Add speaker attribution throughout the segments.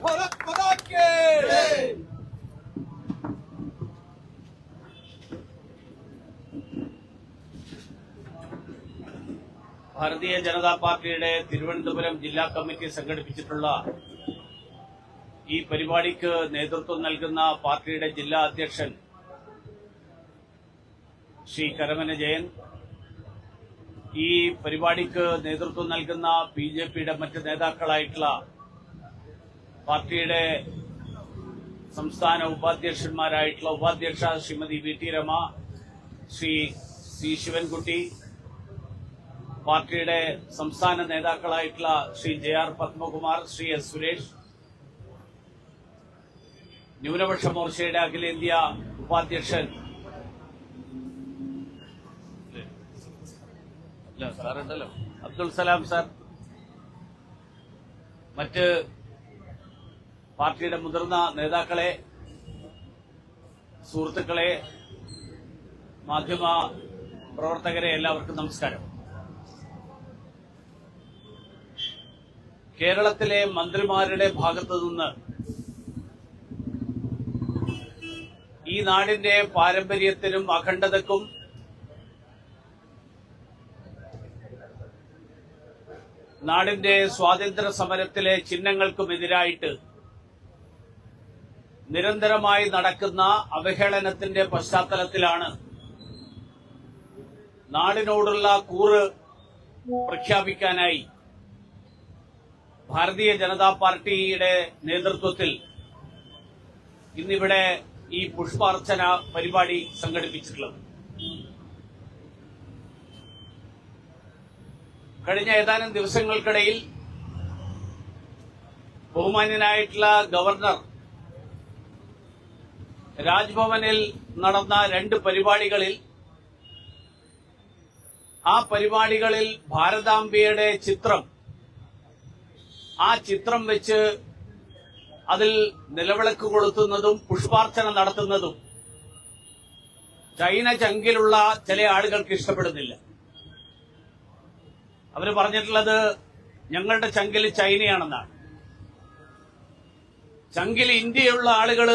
Speaker 1: भारत माता के
Speaker 2: ഭാരതീയ ജനതാ പാർട്ടിയുടെ തിരുവനന്തപുരം ജില്ലാ കമ്മിറ്റി സംഘടിപ്പിച്ചിട്ടുള്ള ഈ പരിപാടിക്ക് നേതൃത്വം നൽകുന്ന പാർട്ടിയുടെ ജില്ലാ അധ്യക്ഷൻ ശ്രീ കരമന ജയൻ ഈ പരിപാടിക്ക് നേതൃത്വം നൽകുന്ന ബി ജെ പിയുടെ മറ്റ് നേതാക്കളായിട്ടുള്ള പാർട്ടിയുടെ സംസ്ഥാന ഉപാധ്യക്ഷന്മാരായിട്ടുള്ള ഉപാധ്യക്ഷ Shrimati V T Rama Shri C Sivankutty പാർട്ടിയുടെ സംസ്ഥാന നേതാക്കളായിട്ടുള്ള Shri J R Padmakumar Shri S Suresh ന്യൂനപക്ഷ മോർച്ചയുടെ അഖിലേന്ത്യാ ഉപാധ്യക്ഷൻ. അബ്ദുൾ സലാം സാർ. മറ്റ് പാർട്ടിയുടെ മുതിർന്ന നേതാക്കളെ സുഹൃത്തുക്കളെ മാധ്യമ പ്രവർത്തകരെ എല്ലാവർക്കും നമസ്കാരം. കേരളത്തിലെ മന്ത്രിമാരുടെ ഭാഗത്തു നിന്ന് ഈ നാടിന്റെ പാരമ്പര്യത്തിനും അഖണ്ഡതക്കും നാടിന്റെ സ്വാതന്ത്ര്യ സമരത്തിലെ ചിഹ്നങ്ങൾക്കുമെതിരായിട്ട് നിരന്തരമായി നടക്കുന്ന അവഹേളനത്തിന്റെ പശ്ചാത്തലത്തിലാണ് നാടിനോടുള്ള കൂറ് പ്രഖ്യാപിക്കാനായി ഭാരതീയ ജനതാ പാർട്ടിയുടെ നേതൃത്വത്തിൽ ഇന്നിവിടെ ഈ പുഷ്പാർച്ചന പരിപാടി സംഘടിപ്പിച്ചിട്ടുള്ളത്. കഴിഞ്ഞ ഏതാനും ദിവസങ്ങൾക്കിടയിൽ ബഹുമാന്യനായിട്ടുള്ള ഗവർണർ രാജ്ഭവനിൽ നടന്ന രണ്ട് പരിപാടികളിൽ ആ പരിപാടികളിൽ ഭാരതാംബയുടെ ചിത്രം ആ ചിത്രം വെച്ച് അതിൽ നിലവിളക്ക് കൊളുത്തുന്നതും പുഷ്പാർച്ചന നടത്തുന്നതും ചൈന ചങ്കിലുള്ള ചില ആളുകൾക്ക് ഇഷ്ടപ്പെടുന്നില്ല. അവർ പറഞ്ഞിട്ടുള്ളത് ഞങ്ങളുടെ ചങ്കിൽ ചൈനയാണെന്നാണ്. ചങ്കിൽ ഇന്ത്യയുള്ള ആളുകൾ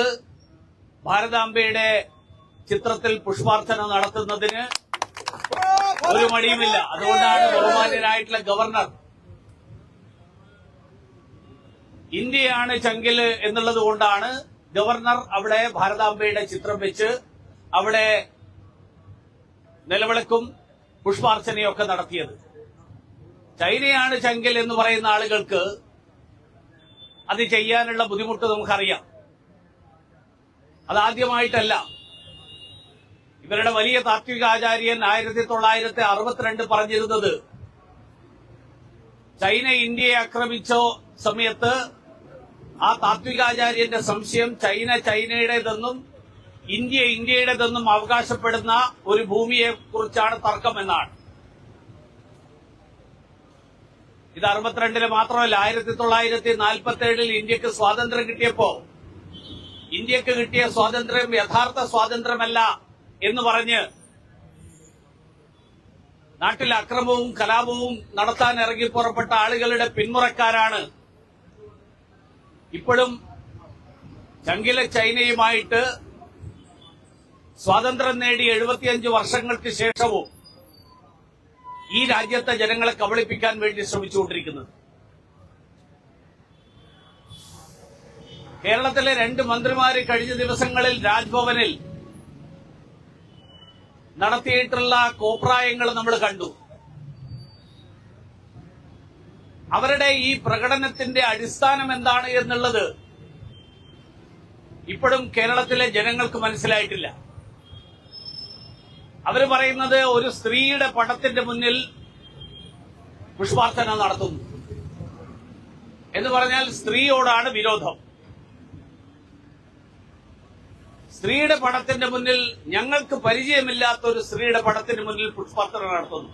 Speaker 2: ഭാരതാംബയുടെ ചിത്രത്തിൽ പുഷ്പാർച്ചന നടത്തുന്നതിന് ഒരു മടിയുമില്ല. അതുകൊണ്ടാണ് ബഹുമാന്യനായിട്ടുള്ള ഗവർണർ ഇന്ത്യയാണ് ചങ്കിൽ എന്നുള്ളത് കൊണ്ടാണ് ഗവർണർ അവിടെ ഭാരതാംബയുടെ ചിത്രം വെച്ച് അവിടെ നിലവിളക്കും പുഷ്പാർച്ചനയൊക്കെ നടത്തിയത്. ചൈനയാണ് ചങ്കിൽ എന്ന് പറയുന്ന ആളുകൾക്ക് അത് ചെയ്യാനുള്ള ബുദ്ധിമുട്ട് നമുക്കറിയാം. അതാദ്യമായിട്ടല്ല. ഇവരുടെ വലിയ താത്വികാചാര്യൻ ആയിരത്തി തൊള്ളായിരത്തി അറുപത്തിരണ്ട് പറഞ്ഞിരുന്നത് ചൈന ഇന്ത്യയെ ആക്രമിച്ച സമയത്ത് ആ താത്വികാചാര്യന്റെ സംശയം ചൈന ചൈനയുടേതെന്നും ഇന്ത്യ ഇന്ത്യയുടേതെന്നും അവകാശപ്പെടുന്ന ഒരു ഭൂമിയെ കുറിച്ചാണ് തർക്കമെന്നാണ് ഇത് അറുപത്തിരണ്ടിൽ മാത്രമല്ല ആയിരത്തി തൊള്ളായിരത്തി നാൽപ്പത്തി ഏഴിൽ ഇന്ത്യയ്ക്ക് സ്വാതന്ത്ര്യം കിട്ടിയപ്പോ ഇന്ത്യയ്ക്ക് കിട്ടിയ സ്വാതന്ത്ര്യം യഥാർത്ഥ സ്വാതന്ത്ര്യമല്ല എന്ന് പറഞ്ഞ് നാട്ടിൽ അക്രമവും കലാപവും നടത്താൻ ഇറങ്ങി പുറപ്പെട്ട ആളുകളുടെ പിന്മുറക്കാരാണ് ഇപ്പോഴും ചങ്കില ചൈനയുമായിട്ട് സ്വാതന്ത്ര്യം നേടി എഴുപത്തിയഞ്ച് വർഷങ്ങൾക്ക് ശേഷവും ഈ രാജ്യത്തെ ജനങ്ങളെ കബളിപ്പിക്കാൻ വേണ്ടി ശ്രമിച്ചുകൊണ്ടിരിക്കുന്നത്. കേരളത്തിലെ രണ്ട് മന്ത്രിമാര് കഴിഞ്ഞ ദിവസങ്ങളിൽ രാജ്ഭവനിൽ നടത്തിയിട്ടുള്ള കോപ്രായങ്ങൾ നമ്മൾ കണ്ടു. അവരുടെ ഈ പ്രകടനത്തിന്റെ അടിസ്ഥാനം എന്താണ് എന്നുള്ളത് ഇപ്പോഴും കേരളത്തിലെ ജനങ്ങൾക്ക് മനസ്സിലായിട്ടില്ല. അവർ പറയുന്നത് ഒരു സ്ത്രീയുടെ പടത്തിന്റെ മുന്നിൽ പുഷ്പാർച്ചന നടത്തുന്നു. എന്ന് പറഞ്ഞാൽ സ്ത്രീയോടാണ് വിരോധം. സ്ത്രീയുടെ പടത്തിന്റെ മുന്നിൽ ഞങ്ങൾക്ക് പരിചയമില്ലാത്ത ഒരു സ്ത്രീയുടെ പടത്തിന്റെ മുന്നിൽ പുഷ്പാർച്ചന നടത്തുന്നു.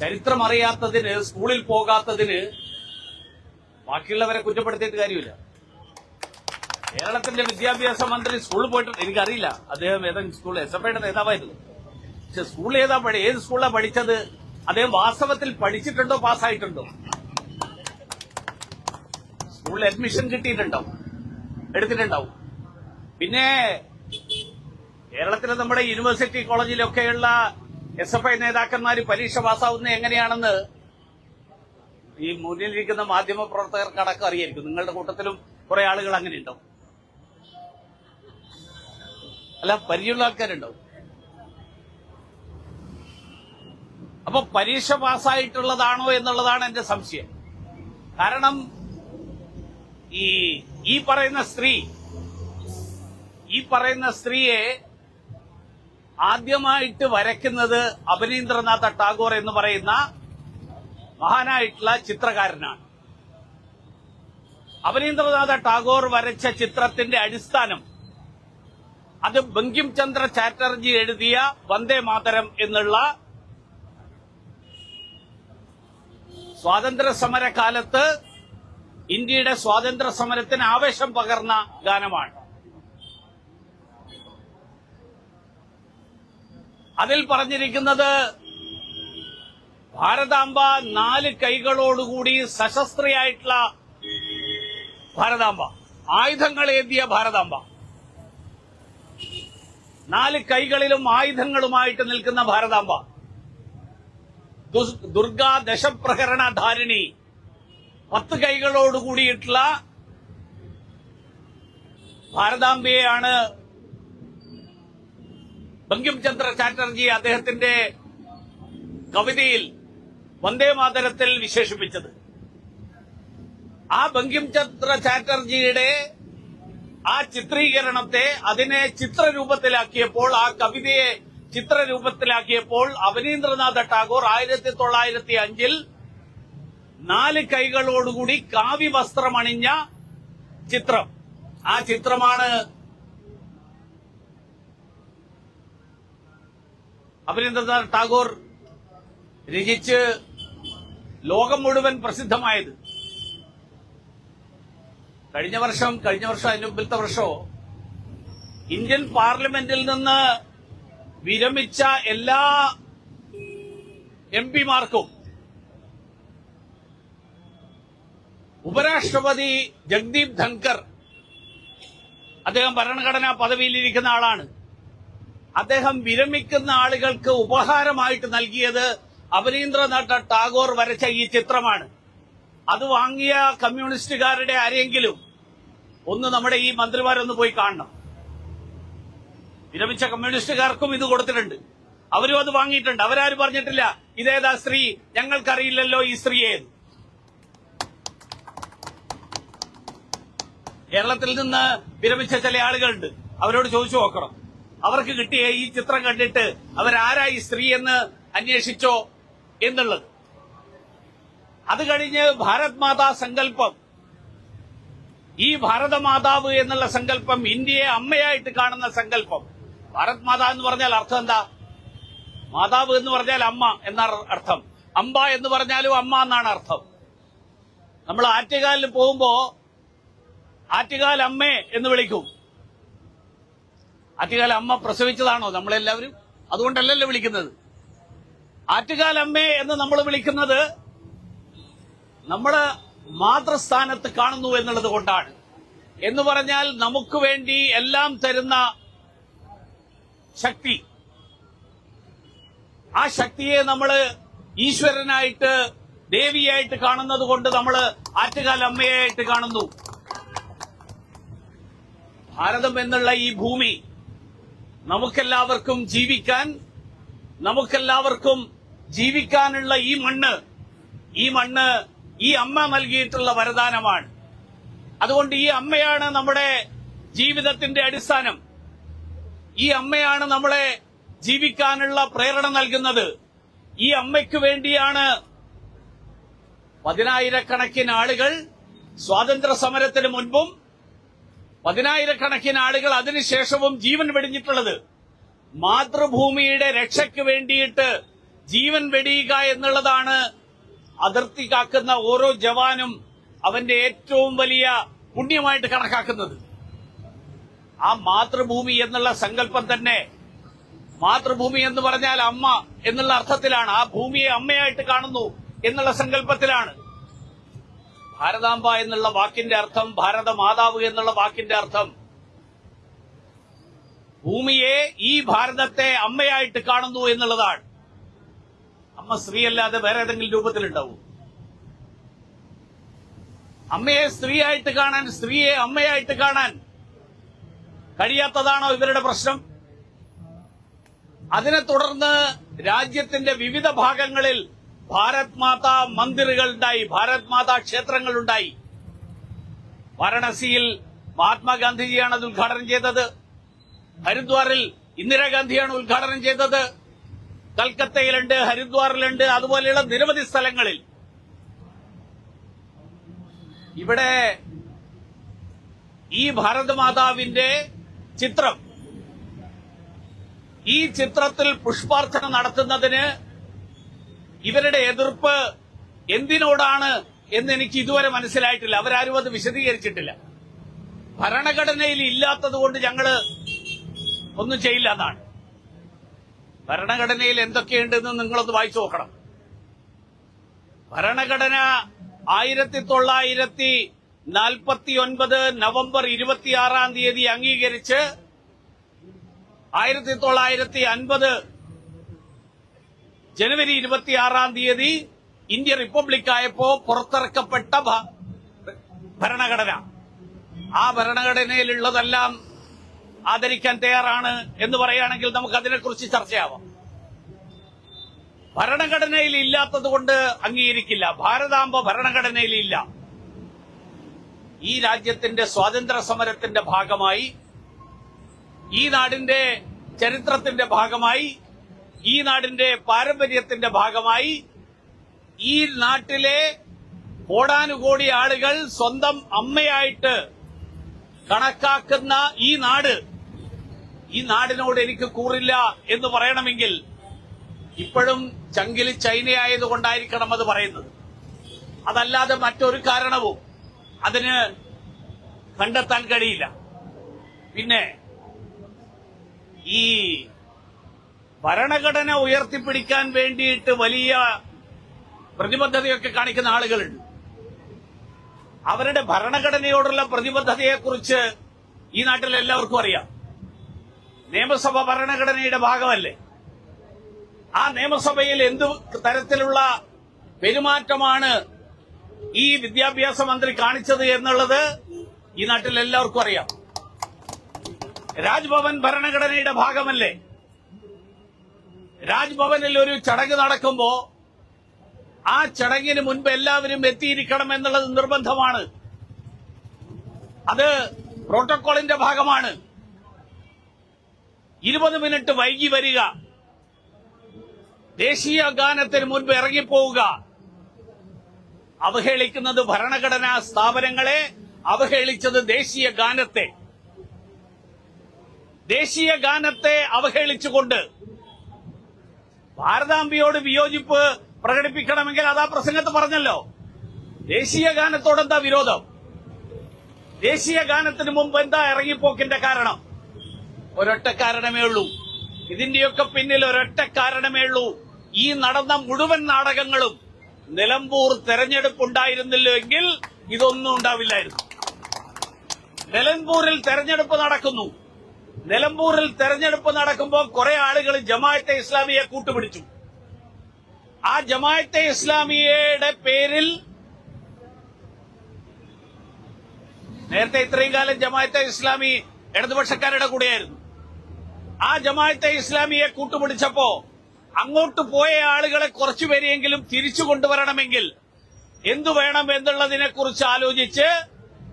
Speaker 2: ചരിത്രം അറിയാത്തതിന് സ്കൂളിൽ പോകാത്തതിന് ബാക്കിയുള്ളവരെ കുറ്റപ്പെടുത്തിയിട്ട് കാര്യമില്ല. കേരളത്തിന്റെ വിദ്യാഭ്യാസ മന്ത്രി സ്കൂളിൽ പോയിട്ട് എനിക്കറിയില്ല. അദ്ദേഹം ഏതെങ്കിലും സ്കൂൾ എസ് എഫ് ഐയുടെ നേതാവായിരുന്നു. പക്ഷെ സ്കൂൾ ഏതാ പഠി ഏത് സ്കൂളിലാണ് പഠിച്ചത്? അദ്ദേഹം വാസ്തവത്തിൽ പഠിച്ചിട്ടുണ്ടോ പാസ്സായിട്ടുണ്ടോ? സ്കൂളിൽ അഡ്മിഷൻ കിട്ടിയിട്ടുണ്ടാവും എടുത്തിട്ടുണ്ടാവും. പിന്നെ കേരളത്തിലെ നമ്മുടെ യൂണിവേഴ്സിറ്റി കോളേജിലൊക്കെയുള്ള എസ് എഫ് ഐ നേതാക്കന്മാർ പരീക്ഷ പാസ്സാവുന്നത് എങ്ങനെയാണെന്ന് ഈ മുന്നിലിരിക്കുന്ന മാധ്യമ പ്രവർത്തകർക്ക് അടക്കം അറിയായിരിക്കും. നിങ്ങളുടെ കൂട്ടത്തിലും കുറെ ആളുകൾ അങ്ങനെ ഉണ്ടാവും അല്ല പരിചയമുള്ള ആൾക്കാരുണ്ടാവും. അപ്പൊ പരീക്ഷ പാസ്സായിട്ടുള്ളതാണോ എന്നുള്ളതാണ് എന്റെ സംശയം. കാരണം ഈ ഈ പറയുന്ന സ്ത്രീ ഈ പറയുന്ന സ്ത്രീയെ ആദ്യമായിട്ട് വരയ്ക്കുന്നത് അഭിനീന്ദ്രനാഥ ടാഗോർ എന്ന് പറയുന്ന മഹാനായിട്ടുള്ള ചിത്രകാരനാണ്. അഭിനീന്ദ്രനാഥ ടാഗോർ വരച്ച ചിത്രത്തിന്റെ അടിസ്ഥാനം അത് ബങ്കിം ചന്ദ്ര ചാറ്റർജി എഴുതിയ വന്ദേ മാതരം എന്നുള്ള സ്വാതന്ത്ര്യ സമര കാലത്ത് ഇന്ത്യയുടെ സ്വാതന്ത്ര്യ സമരത്തിന് ആവേശം പകർന്ന ഗാനമാണ്. അതിൽ പറഞ്ഞിരിക്കുന്നത് ഭാരതാംബ നാല് കൈകളോടുകൂടി സശസ്ത്രയായിട്ടുള്ള ഭാരതാംബ. ആയുധങ്ങളേന്തിയ ഭാരതാംബ. നാല് കൈകളിലും ആയുധങ്ങളുമായിട്ട് നിൽക്കുന്ന ഭാരതാംബ. ദുർഗാ ദശപ്രഹരണ ധാരിണി. പത്ത് കൈകളോട് കൂടിയിട്ടുള്ള ഭാരതാംബയെയാണ് ബങ്കിം ചന്ദ്ര ചാറ്റർജി അദ്ദേഹത്തിന്റെ കവിതയിൽ വന്ദേ മാതരത്തിൽ വിശേഷിപ്പിച്ചത്. ആ ബങ്കിം ചന്ദ്ര ചാറ്റർജിയുടെ ആ ചിത്രീകരണത്തെ അതിനെ ചിത്രരൂപത്തിലാക്കിയപ്പോൾ ആ കവിതയെ ചിത്രരൂപത്തിലാക്കിയപ്പോൾ അവനീന്ദ്രനാഥ ടാഗോർ ആയിരത്തി തൊള്ളായിരത്തി അഞ്ചിൽ നാല് കൈകളോടുകൂടി കാവ്യ വസ്ത്രമണിഞ്ഞ ചിത്രം. ആ ചിത്രമാണ് അഭിനന്ദനാഥ് ടാഗോർ രചിച്ച് ലോകം മുഴുവൻ പ്രസിദ്ധമായത്. കഴിഞ്ഞ വർഷം കഴിഞ്ഞ വർഷം അതിന് മുമ്പിലത്തെ വർഷമോ ഇന്ത്യൻ പാർലമെന്റിൽ നിന്ന് വിരമിച്ച എല്ലാ എം പിമാർക്കും ഉപരാഷ്ട്രപതി ജഗ്ദീപ് ധൻകർ അദ്ദേഹം ഭരണഘടനാ പദവിയിലിരിക്കുന്ന ആളാണ്. അദ്ദേഹം വിരമിക്കുന്ന ആളുകൾക്ക് ഉപഹാരമായിട്ട് നൽകിയത് അവനീന്ദ്രനാഥ ടാഗോർ വരച്ച ഈ ചിത്രമാണ്. അത് വാങ്ങിയ കമ്മ്യൂണിസ്റ്റുകാരുടെ ആരെങ്കിലും ഒന്ന് നമ്മുടെ ഈ മന്ത്രിമാരൊന്ന് പോയി കാണണം. വിരമിച്ച കമ്മ്യൂണിസ്റ്റുകാർക്കും ഇത് കൊടുത്തിട്ടുണ്ട്. അവരും അത് വാങ്ങിയിട്ടുണ്ട്. അവരാരും പറഞ്ഞിട്ടില്ല ഇതേതാ സ്ത്രീ? ഞങ്ങൾക്കറിയില്ലല്ലോ ഈ സ്ത്രീയെ. ഏത് കേരളത്തിൽ നിന്ന് വിരമിച്ച ചില ആളുകളുണ്ട്. അവരോട് ചോദിച്ചു നോക്കണം. അവർക്ക് കിട്ടിയ ഈ ചിത്രം കണ്ടിട്ട് അവരാരാ ഈ സ്ത്രീ എന്ന് അന്വേഷിച്ചോ എന്നുള്ളത്. അത് കഴിഞ്ഞ് ഭാരത് മാതാ സങ്കല്പം. ഈ ഭാരതമാതാവ് എന്നുള്ള സങ്കല്പം ഇന്ത്യയെ അമ്മയായിട്ട് കാണുന്ന സങ്കല്പം. ഭാരത് മാതാ എന്ന് പറഞ്ഞാൽ അർത്ഥം എന്താ? മാതാവ് എന്ന് പറഞ്ഞാൽ അമ്മ എന്ന അർത്ഥം. അമ്പ എന്ന് പറഞ്ഞാലും അമ്മ എന്നാണ് അർത്ഥം. നമ്മൾ ആറ്റുകാലിൽ പോകുമ്പോ ആറ്റുകാൽ അമ്മേ എന്ന് വിളിക്കും. ആറ്റുകാൽ അമ്മ പ്രസവിച്ചതാണോ നമ്മളെല്ലാവരും? അതുകൊണ്ടല്ലല്ലോ വിളിക്കുന്നത്. ആറ്റുകാലമ്മേ എന്ന് നമ്മൾ വിളിക്കുന്നത് നമ്മൾ മാതൃസ്ഥാനത്ത് കാണുന്നു എന്നുള്ളത് കൊണ്ടാണ്. എന്ന് പറഞ്ഞാൽ നമുക്ക് വേണ്ടി എല്ലാം തരുന്ന ശക്തി. ആ ശക്തിയെ നമ്മൾ ഈശ്വരനായിട്ട് ദേവിയായിട്ട് കാണുന്നത് കൊണ്ട് നമ്മൾ ആറ്റുകാൽ അമ്മയായിട്ട് കാണുന്നു. ഭാരതം എന്നുള്ള ഈ ഭൂമി നമുക്കെല്ലാവർക്കും ജീവിക്കാൻ നമുക്കെല്ലാവർക്കും ജീവിക്കാനുള്ള ഈ മണ്ണ് ഈ മണ്ണ് ഈ അമ്മ നൽകിയിട്ടുള്ള വരദാനമാണ്. അതുകൊണ്ട് ഈ അമ്മയാണ് നമ്മുടെ ജീവിതത്തിന്റെ അടിസ്ഥാനം. ഈ അമ്മയാണ് നമ്മളെ ജീവിക്കാനുള്ള പ്രേരണ നൽകുന്നത്. ഈ അമ്മയ്ക്ക് വേണ്ടിയാണ് പതിനായിരക്കണക്കിന് ആളുകൾ സ്വാതന്ത്ര്യ സമരത്തിന് മുൻപും പതിനായിരക്കണക്കിന് ആളുകൾ അതിനുശേഷവും ജീവൻ വെടിഞ്ഞിട്ടുള്ളത്. മാതൃഭൂമിയുടെ രക്ഷയ്ക്ക് വേണ്ടിയിട്ട് ജീവൻ വെടിയുക എന്നുള്ളതാണ് അതിർത്തി കാക്കുന്ന ഓരോ ജവാനും അവന്റെ ഏറ്റവും വലിയ പുണ്യമായിട്ട് കണക്കാക്കുന്നത്. ആ മാതൃഭൂമി എന്നുള്ള സങ്കല്പം തന്നെ മാതൃഭൂമി എന്ന് പറഞ്ഞാൽ അമ്മ എന്നുള്ള അർത്ഥത്തിലാണ്. ആ ഭൂമിയെ അമ്മയായിട്ട് കാണുന്നു എന്നുള്ള സങ്കല്പത്തിലാണ്. ഭാരതാംബ എന്നുള്ള വാക്കിന്റെ അർത്ഥം ഭാരതമാതാവ് എന്നുള്ള വാക്കിന്റെ അർത്ഥം. ഭൂമിയെ ഈ ഭാരതത്തെ അമ്മയായിട്ട് കാണുന്നു എന്നുള്ളതാണ്. അമ്മ സ്ത്രീയല്ലാതെ വേറെ ഏതെങ്കിലും രൂപത്തിലുണ്ടാവും. അമ്മയെ സ്ത്രീയായിട്ട് കാണാൻ സ്ത്രീയെ അമ്മയായിട്ട് കാണാൻ കഴിയാത്തതാണോ ഇവരുടെ പ്രശ്നം? അതിനെ തുടർന്ന് രാജ്യത്തിന്റെ വിവിധ ഭാഗങ്ങളിൽ ഭാരത് മാതാ മന്ദിറുകൾ ഉണ്ടായി ഭാരത് മാതാ ക്ഷേത്രങ്ങൾ ഉണ്ടായി വാരണസിയിൽ മഹാത്മാഗാന്ധിജിയാണ് അത് ഉദ്ഘാടനം ചെയ്തത്. ഹരിദ്വാറിൽ ഇന്ദിരാഗാന്ധിയാണ് ഉദ്ഘാടനം ചെയ്തത്. കൽക്കത്തയിലുണ്ട് ഹരിദ്വാറിലുണ്ട് അതുപോലെയുള്ള നിരവധി സ്ഥലങ്ങളിൽ. ഇവിടെ ഈ ഭാരതമാതാവിന്റെ ചിത്രം ഈ ചിത്രത്തിൽ പുഷ്പാർച്ചന നടത്തുന്നതിന് ഇവരുടെ എതിർപ്പ് എന്തിനോടാണ് എന്ന് എനിക്ക് ഇതുവരെ മനസ്സിലായിട്ടില്ല. അവരാരും അത് വിശദീകരിച്ചിട്ടില്ല. ഭരണഘടനയിൽ ഇല്ലാത്തത് കൊണ്ട് ഞങ്ങൾ ഒന്നും ചെയ്യില്ല എന്നാണ്. ഭരണഘടനയിൽ എന്തൊക്കെയുണ്ടെന്ന് നിങ്ങളൊന്ന് വായിച്ചു നോക്കണം. ഭരണഘടന ആയിരത്തി തൊള്ളായിരത്തി നാൽപ്പത്തി ഒൻപത് നവംബർ ഇരുപത്തിയാറാം തീയതി അംഗീകരിച്ച് ആയിരത്തി തൊള്ളായിരത്തി അൻപത് ജനുവരി ഇരുപത്തിയാറാം തീയതി ഇന്ത്യ റിപ്പബ്ലിക് ആയപ്പോ പുറത്തിറക്കപ്പെട്ട ഭരണഘടന. ആ ഭരണഘടനയിലുള്ളതെല്ലാം ആദരിക്കാൻ തയ്യാറാണ് എന്ന് പറയുകയാണെങ്കിൽ നമുക്ക് അതിനെക്കുറിച്ച് ചർച്ചയാവാം. ഭരണഘടനയിൽ ഇല്ലാത്തത് കൊണ്ട് അംഗീകരിക്കില്ല. ഭാരതാംബ ഭരണഘടനയിൽ ഇല്ല. ഈ രാജ്യത്തിന്റെ സ്വാതന്ത്ര്യ സമരത്തിന്റെ ഭാഗമായി ഈ നാടിന്റെ ചരിത്രത്തിന്റെ ഭാഗമായി ഈ നാടിന്റെ പാരമ്പര്യത്തിന്റെ ഭാഗമായി ഈ നാട്ടിലെ കോടാനുകോടി ആളുകൾ സ്വന്തം അമ്മയായിട്ട് കണക്കാക്കുന്ന ഈ നാട് ഈ നാടിനോട് എനിക്ക് കൂറില്ല എന്ന് പറയണമെങ്കിൽ ഇപ്പോഴും ചങ്കിൽ ചൈനയായതുകൊണ്ടായിരിക്കണം അത് പറയുന്നത്. അതല്ലാതെ മറ്റൊരു കാരണവും അതിന് കണ്ടെത്താൻ കഴിയില്ല. പിന്നെ ഈ ഭരണഘടന ഉയർത്തിപ്പിടിക്കാൻ വേണ്ടിയിട്ട് വലിയ പ്രതിബദ്ധതയൊക്കെ കാണിക്കുന്ന ആളുകളുണ്ട്. അവരുടെ ഭരണഘടനയോടുള്ള പ്രതിബദ്ധതയെക്കുറിച്ച് ഈ നാട്ടിൽ എല്ലാവർക്കും അറിയാം. നിയമസഭ ഭരണഘടനയുടെ ഭാഗമല്ലേ? ആ നിയമസഭയിൽ എന്ത് തരത്തിലുള്ള പെരുമാറ്റമാണ് ഈ വിദ്യാഭ്യാസ മന്ത്രി കാണിച്ചത് എന്നുള്ളത് ഈ നാട്ടിൽ എല്ലാവർക്കും അറിയാം. രാജ്ഭവൻ ഭരണഘടനയുടെ ഭാഗമല്ലേ? രാജ്ഭവനിൽ ഒരു ചടങ്ങ് നടക്കുമ്പോ ആ ചടങ്ങിന് മുൻപ് എല്ലാവരും എത്തിയിരിക്കണം എന്നുള്ളത് നിർബന്ധമാണ്. അത് പ്രോട്ടോകോളിന്റെ ഭാഗമാണ്. ഇരുപത് മിനിറ്റ് വൈകി വരിക. ദേശീയ ഗാനത്തിന് മുൻപ് ഇറങ്ങിപ്പോവുക. അവഹേളിക്കുന്നത് ഭരണഘടനാ സ്ഥാപനങ്ങളെ അവഹേളിച്ചത് ദേശീയ ഗാനത്തെ. ദേശീയ ഗാനത്തെ അവഹേളിച്ചുകൊണ്ട് ഭാരതാംബിയോട് വിയോജിപ്പ് പ്രകടിപ്പിക്കണമെങ്കിൽ അതാ പ്രസംഗത്ത് പറഞ്ഞല്ലോ. ദേശീയ ഗാനത്തോട് എന്താ വിരോധം? ദേശീയ ഗാനത്തിന് മുമ്പ് എന്താ ഇറങ്ങിപ്പോക്കിന്റെ കാരണം? ഒരൊറ്റ കാരണമേ ഉള്ളൂ. ഇതിന്റെയൊക്കെ പിന്നിൽ ഒരൊറ്റ കാരണമേ ഉള്ളൂ. ഈ നടന്ന മുഴുവൻ നാടകങ്ങളും നിലമ്പൂർ തെരഞ്ഞെടുപ്പുണ്ടായിരുന്നില്ലെങ്കിൽ ഇതൊന്നും ഉണ്ടാവില്ലായിരുന്നു. നിലമ്പൂരിൽ തെരഞ്ഞെടുപ്പ് നടക്കുന്നു. നിലമ്പൂരിൽ തെരഞ്ഞെടുപ്പ് നടക്കുമ്പോൾ കുറെ ആളുകൾ ജമാഅത്തെ ഇസ്ലാമിയെ കൂട്ടുപിടിച്ചു. ആ ജമാഅത്തെ ഇസ്ലാമിയയുടെ പേരിൽ നേരത്തെ ഇത്രയും കാലം ജമാഅത്തെ ഇസ്ലാമി ഇടതുപക്ഷക്കാരുടെ കൂടെയായിരുന്നു. ആ ജമാഅത്തെ ഇസ്ലാമിയെ കൂട്ടുപിടിച്ചപ്പോ അങ്ങോട്ട് പോയ ആളുകളെ കുറച്ചുപേരെയെങ്കിലും തിരിച്ചു കൊണ്ടുവരണമെങ്കിൽ എന്തു വേണം എന്നുള്ളതിനെ കുറിച്ച് ആലോചിച്ച്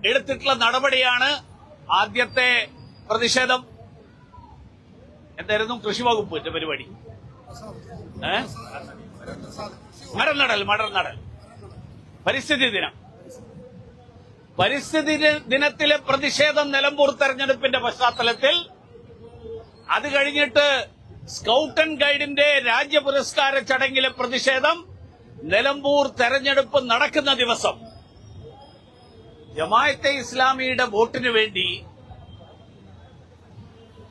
Speaker 2: എടുത്തിട്ടുള്ള നടപടിയാണ് ആദ്യത്തെ പ്രതിഷേധം. എന്തായിരുന്നു? കൃഷി വകുപ്പിന്റെ പരിപാടി. ഏ? മരം നടൽ നടൽ പരിസ്ഥിതി ദിനം. പരിസ്ഥിതി ദിനത്തിലെ പ്രതിഷേധം നിലമ്പൂർ തെരഞ്ഞെടുപ്പിന്റെ പശ്ചാത്തലത്തിൽ അത് കഴിഞ്ഞിട്ട് സ്കൌട്ട് ആൻഡ് ഗൈഡിന്റെ രാജ്യ പുരസ്കാര ചടങ്ങിലെ പ്രതിഷേധം നിലമ്പൂർ തെരഞ്ഞെടുപ്പ് നടക്കുന്ന ദിവസം. ജമായത്തെ ഇസ്ലാമിയുടെ വോട്ടിനു വേണ്ടി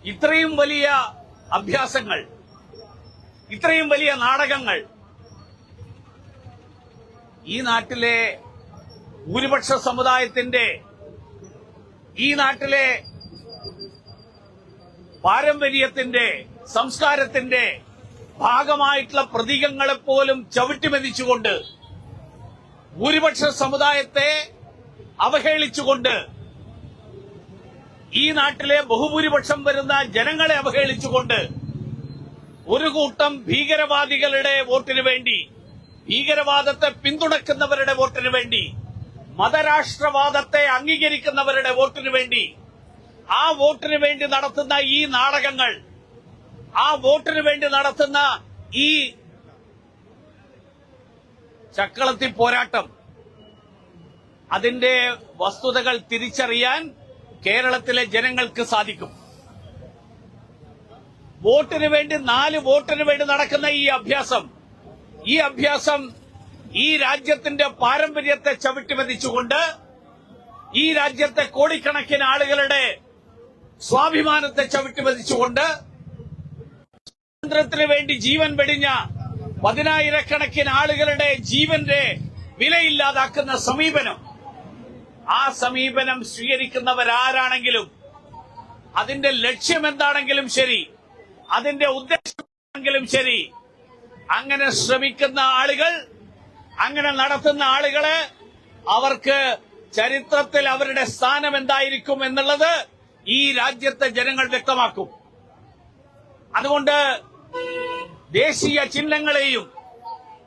Speaker 2: ഇത്രയും വലിയ അഭ്യാസങ്ങൾ ഇത്രയും വലിയ നാടകങ്ങൾ. ഈ നാട്ടിലെ ഭൂരിപക്ഷ സമുദായത്തിന്റെ ഈ നാട്ടിലെ പാരമ്പര്യത്തിന്റെ സംസ്കാരത്തിന്റെ ഭാഗമായിട്ടുള്ള പ്രതീകങ്ങളെപ്പോലും ചവിട്ടിമെതിച്ചുകൊണ്ട് ഭൂരിപക്ഷ സമുദായത്തെ അവഹേളിച്ചുകൊണ്ട് ഈ നാട്ടിലെ ബഹുഭൂരിപക്ഷം വരുന്ന ജനങ്ങളെ അവഹേളിച്ചുകൊണ്ട് ഒരു കൂട്ടം ഭീകരവാദികളുടെ വോട്ടിനു വേണ്ടി ഭീകരവാദത്തെ പിന്തുണക്കുന്നവരുടെ വോട്ടിനു വേണ്ടി മതരാഷ്ട്രവാദത്തെ അംഗീകരിക്കുന്നവരുടെ വോട്ടിനു വേണ്ടി ആ വോട്ടിനു വേണ്ടി നടത്തുന്ന ഈ നാടകങ്ങൾ ആ വോട്ടിനു വേണ്ടി നടത്തുന്ന ഈ ചക്കളത്തി പോരാട്ടം അതിന്റെ വസ്തുതകൾ തിരിച്ചറിയാൻ കേരളത്തിലെ ജനങ്ങൾക്ക് സാധിക്കും. വോട്ടിന് വേണ്ടി നാല് വോട്ടിന് വേണ്ടി നടക്കുന്ന ഈ അഭ്യാസം ഈ അഭ്യാസം ഈ രാജ്യത്തിന്റെ പാരമ്പര്യത്തെ ചവിട്ടിമതിച്ചുകൊണ്ട് ഈ രാജ്യത്തെ കോടിക്കണക്കിന് ആളുകളുടെ സ്വാഭിമാനത്തെ ചവിട്ടിമതിച്ചുകൊണ്ട് സ്വാതന്ത്ര്യത്തിന് വേണ്ടി ജീവൻ വെടിഞ്ഞ പതിനായിരക്കണക്കിന് ആളുകളുടെ ജീവന്റെ വിലയില്ലാതാക്കുന്ന സമീപനം ആ സമീപനം സ്വീകരിക്കുന്നവരാരാണെങ്കിലും അതിന്റെ ലക്ഷ്യം എന്താണെങ്കിലും ശരി അതിന്റെ ഉദ്ദേശം ശരി. അങ്ങനെ ശ്രമിക്കുന്ന ആളുകൾ അങ്ങനെ നടത്തുന്ന ആളുകളെ അവർക്ക് ചരിത്രത്തിൽ അവരുടെ സ്ഥാനം എന്തായിരിക്കും എന്നുള്ളത് ഈ രാജ്യത്തെ ജനങ്ങൾ വ്യക്തമാക്കും. അതുകൊണ്ട് ദേശീയ ചിഹ്നങ്ങളെയും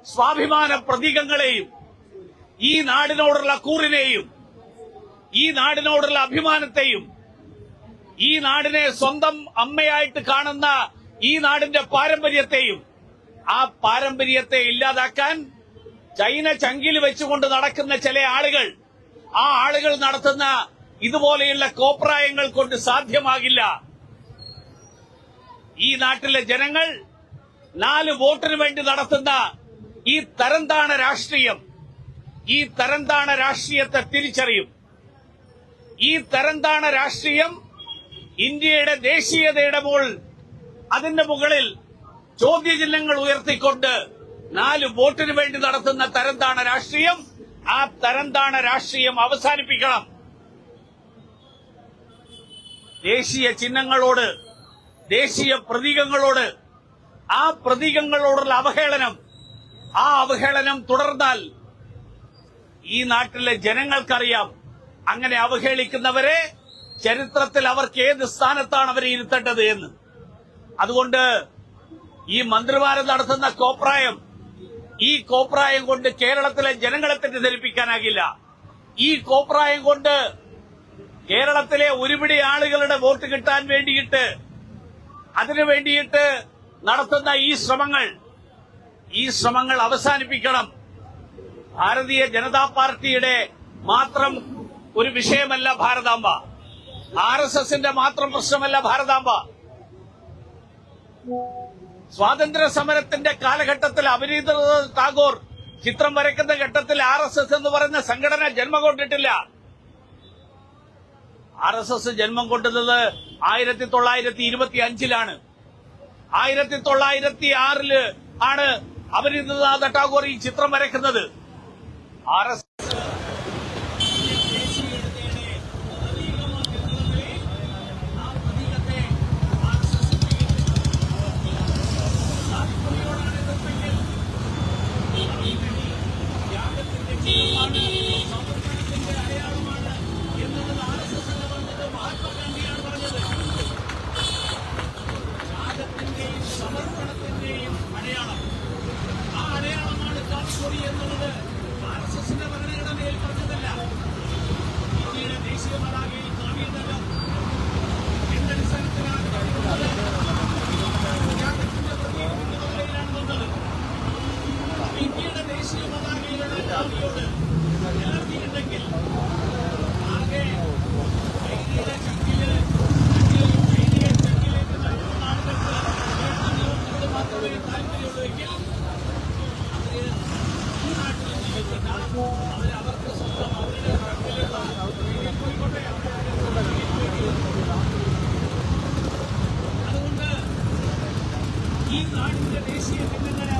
Speaker 2: സ്വാഭിമാന പ്രതീകങ്ങളെയും ഈ നാടിനോടുള്ള കൂറിനെയും ഈ നാടിനോടുള്ള അഭിമാനത്തെയും ഈ നാടിനെ സ്വന്തം അമ്മയായിട്ട് കാണുന്ന ഈ നാടിന്റെ പാരമ്പര്യത്തെയും ആ പാരമ്പര്യത്തെ ഇല്ലാതാക്കാൻ ചൈന ചങ്കിൽ വെച്ചുകൊണ്ട് നടക്കുന്ന ചില ആളുകൾ ആ ആളുകൾ നടത്തുന്ന ഇതുപോലെയുള്ള കോപ്രായങ്ങൾ കൊണ്ട് സാധ്യമാകില്ല. ഈ നാട്ടിലെ ജനങ്ങൾ നാല് വോട്ടിന് വേണ്ടി നടത്തുന്ന ഈ തരംതാണ രാഷ്ട്രീയം. ഈ തരംതാണ രാഷ്ട്രീയത്തെ തിരിച്ചറിയും. ഈ തരംതാണ രാഷ്ട്രീയം ഇന്ത്യയുടെ ദേശീയതയുടെ മുകൾ അതിന്റെ മുകളിൽ ചോദ്യചിഹ്നങ്ങൾ ഉയർത്തിക്കൊണ്ട് നാല് വോട്ടിന് വേണ്ടി നടത്തുന്ന തരംതാണ രാഷ്ട്രീയം ആ തരംതാണ രാഷ്ട്രീയം അവസാനിപ്പിക്കണം. ദേശീയ ചിഹ്നങ്ങളോട് ദേശീയ പ്രതീകങ്ങളോട് ആ പ്രതീകങ്ങളോടുള്ള അവഹേളനം ആ അവഹേളനം തുടർന്നാൽ ഈ നാട്ടിലെ ജനങ്ങൾക്കറിയാം അങ്ങനെ അവഹേളിക്കുന്നവരെ ചരിത്രത്തിൽ അവർക്ക് ഏത് സ്ഥാനത്താണ് അവരെ ഇരുത്തേണ്ടത് എന്ന്. അതുകൊണ്ട് ഈ മന്ത്രിമാരെ നടത്തുന്ന കോപ്രായം ഈ കോപ്രായം കൊണ്ട് കേരളത്തിലെ ജനങ്ങളെ തെറ്റിദ്ധരിപ്പിക്കാനാകില്ല. ഈ കോപ്രായം കൊണ്ട് കേരളത്തിലെ ഒരുപിടി ആളുകളുടെ വോട്ട് കിട്ടാൻ വേണ്ടിയിട്ട് അതിനു വേണ്ടിയിട്ട് നടത്തുന്ന ഈ ശ്രമങ്ങൾ ഈ ശ്രമങ്ങൾ അവസാനിപ്പിക്കണം. ഭാരതീയ ജനതാ പാർട്ടിയുടെ മാത്രം ഒരു വിഷയമല്ല ഭാരതാംബ. ആർ എസ് എസിന്റെ മാത്രം പ്രശ്നമല്ല ഭാരതാംബ. സ്വാതന്ത്ര്യ സമരത്തിന്റെ കാലഘട്ടത്തിൽ അഭിനീന്ദ്രനാഥ് ടാഗോർ ചിത്രം വരയ്ക്കുന്ന ഘട്ടത്തിൽ ആർ എസ് എസ് എന്ന് പറയുന്ന സംഘടന ജന്മം കൊണ്ടിട്ടില്ല. ആർ എസ് എസ് ജന്മം കൊണ്ടുന്നത് ആയിരത്തി തൊള്ളായിരത്തി ഇരുപത്തി അഞ്ചിലാണ് ആയിരത്തി തൊള്ളായിരത്തി ആറിൽ ആണ് അഭിനീതനാഥ ടാഗോർ ഈ ചിത്രം വരയ്ക്കുന്നത്. R S summer. Indonesia, Indonesia.